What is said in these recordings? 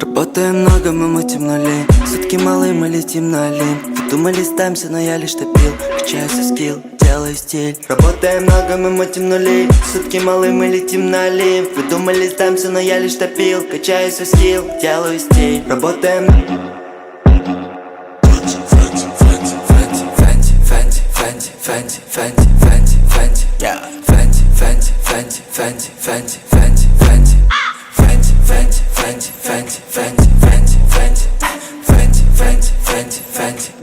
Работаем много, мы мутим нули Сутки малые, мы летим на Олимп. Вы думали, сдамся, но я лишь топил. Качаю свой скилл, делаю стиль. Работаем много, мы мутим нули. Сутки малые, мы летим на Олимп Вы думали, сдамся, но я лишь топил. Качаю свой скилл, делаю стиль. Работаем. Фэнти, фэнти, фэнти, фэнти, фэнти, фэнти, фэнти,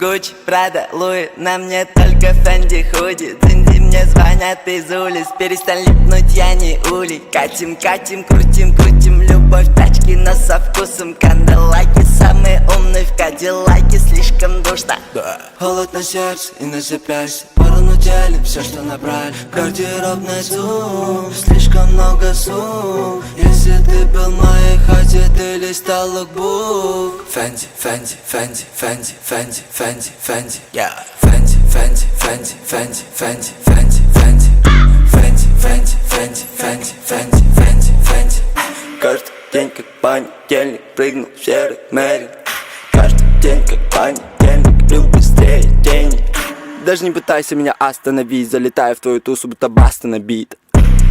Гуччи, Прада, Луи, на мне только Фэнди худи. Цинди мне звонят из улиц, перестань липнуть, я не улей. Катим, катим, крутим, крутим, любовь, тачки, но со вкусом. Канделаки, самые умные в Кадиллаке, слишком душно Холод на сердце и на запястье Порону делим все, что набрали Гардеробный зум Слишком много сум Если ты был в моей хате, ты листал лукбук Фэнди, Фэнди, Фэнди, Фэнди, Фэнди, Фэнди, Фэнди. Фэнди, Фэнди, Фэнди, Фэнди, Фэнди, Фэнди, Фэнди Фэнди, Фэнди, Фэнди, Фэнди, Фэнди, Фэнди, Фэнди Каждый день как понедельник Прыгнул в серый мерин Каждый день как понедельник Люблю быстрее денег Даже не пытайся меня остановить Залетаю в твою тусу, будто баста на бит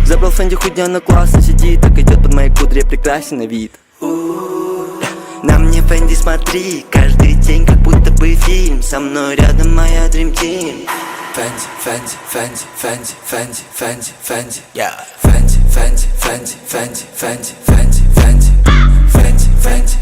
Забрал Фэнди худня на классно сидит Так идет под моей кудре прекрасен на вид на мне Фэнди смотри Каждый день как будто бы фильм Со мной рядом моя Dream Team Фэнди, Фэнди, Фэнди, Фэнди. Фэнди, Фэнди, Фэнди, Фэнди, Фэнди, Фэнди, Фэнди Фэнди, Фэнди, Фэнди, Фэнди,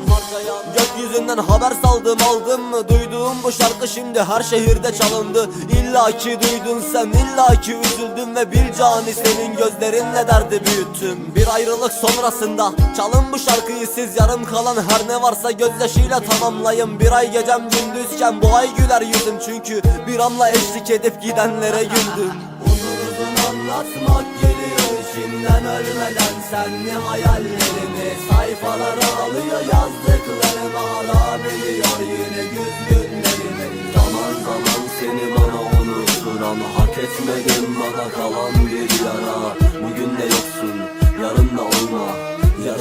Gökyüzünden haber saldım aldım mı? Duyduğum bu şarkı şimdi her şehirde çalındı. İlla ki duydun sen illa ki üzüldüm Ve bir cani senin gözlerinle derdi büyüttüm. Bir ayrılık sonrasında çalın bu şarkıyı siz. Yarım kalan her ne varsa gözyaşıyla tamamlayın. Bir ay gecem gündüzken bu ay güler yüzüm. Çünkü bir anla eşlik edip gidenlere güldüm. Uzun anlatmak içimden ölmeden senli hayallerimi Sayfalara alıyor yazdıklarım harap ediyor yine güz günlerimi. Zaman zaman seni bana unutturan hak etmedim bana kalan bir yara. Bugün de yoksun yarın da olma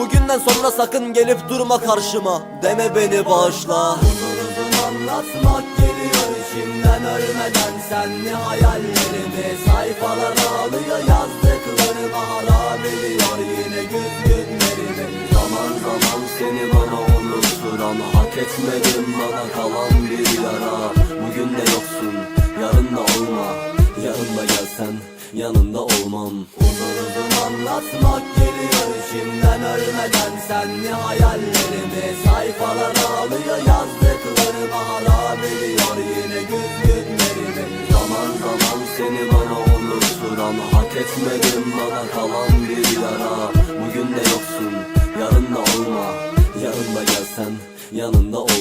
Bugünden sonra sakın gelip durma karşıma. Deme beni bağışla. Uzun anlatmak geliyor içimden. Ölmeden senli hayallerimi Sayfalara alıyor. Yazdıklarımı harap ediyor yine güz günlerimi Zaman zaman seni bana unutturan hak etmedim içimden ölmeden senli hayallerimi Sayfalara alıyor yazdıklarımı harap ediyor yine güz günlerimi. Zaman zaman seni bana unutturan Hak etmedim bana kalan bir yara. Bugün de yoksun yarın da olma. Yarın da gelsen yanında olma